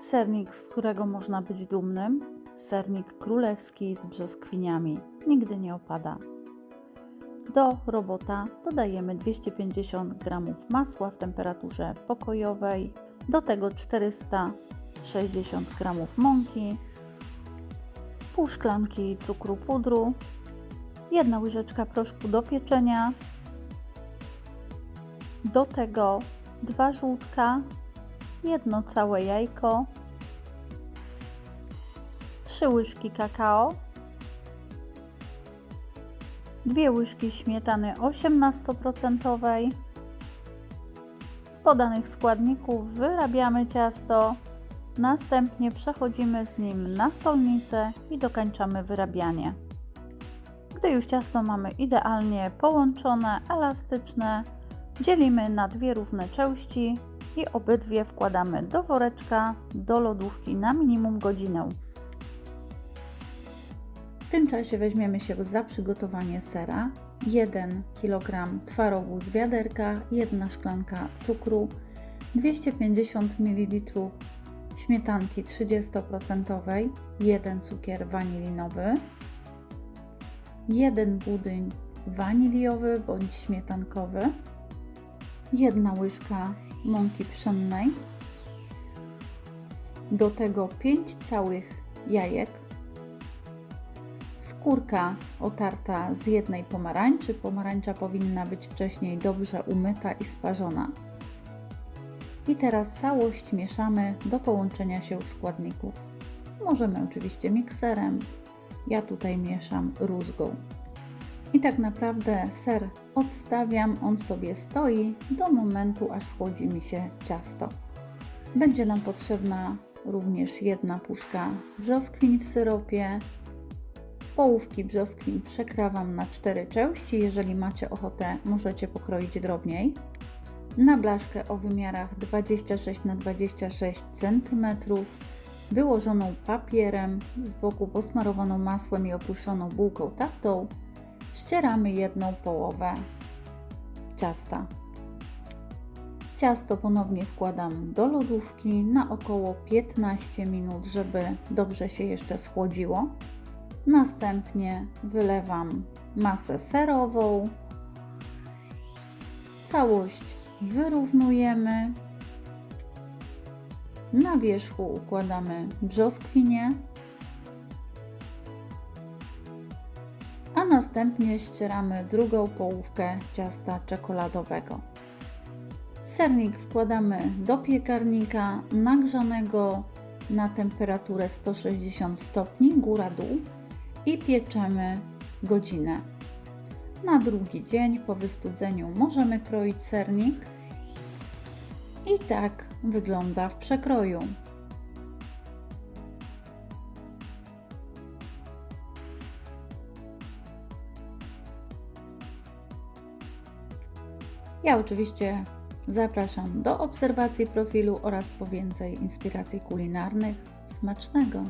Sernik, z którego można być dumnym. Sernik królewski z brzoskwiniami. Nigdy nie opada. Do robota dodajemy 250 g masła w temperaturze pokojowej, do tego 460 g mąki, pół szklanki cukru pudru, jedna łyżeczka proszku do pieczenia, do tego dwa żółtka, jedno całe jajko, trzy łyżki kakao, dwie łyżki śmietany 18%. Z podanych składników wyrabiamy ciasto, następnie przechodzimy z nim na stolnicę i dokańczamy wyrabianie. Gdy już ciasto mamy idealnie połączone, elastyczne, dzielimy na dwie równe części i obydwie wkładamy do woreczka, do lodówki na minimum godzinę. W tym czasie weźmiemy się za przygotowanie sera. 1 kg twarogu z wiaderka, 1 szklanka cukru, 250 ml śmietanki 30%, 1 cukier wanilinowy, 1 budyń waniliowy bądź śmietankowy, 1 łyżka mąki pszennej, do tego 5 całych jajek, skórka otarta z jednej pomarańczy. Pomarańcza powinna być wcześniej dobrze umyta i sparzona. I teraz całość mieszamy do połączenia się składników. Możemy oczywiście mikserem. Ja tutaj mieszam rózgą. I tak naprawdę ser odstawiam, on sobie stoi do momentu, aż schłodzi mi się ciasto. Będzie nam potrzebna również jedna puszka brzoskwiń w syropie, Połówki brzoskwin przekrawam na cztery części. Jeżeli macie ochotę, możecie pokroić drobniej. Na blaszkę o wymiarach 26 na 26 cm, wyłożoną papierem, z boku posmarowaną masłem i opruszoną bułką tartą, ścieramy jedną połowę ciasta. Ciasto ponownie wkładam do lodówki na około 15 minut, żeby dobrze się jeszcze schłodziło. Następnie wylewam masę serową. Całość wyrównujemy. Na wierzchu układamy brzoskwinie. Następnie ścieramy drugą połówkę ciasta czekoladowego. Sernik wkładamy do piekarnika nagrzanego na temperaturę 160 stopni góra-dół i pieczemy godzinę. Na drugi dzień po wystudzeniu możemy kroić sernik. I tak wygląda w przekroju. Ja oczywiście zapraszam do obserwacji profilu oraz po więcej inspiracji kulinarnych. Smacznego!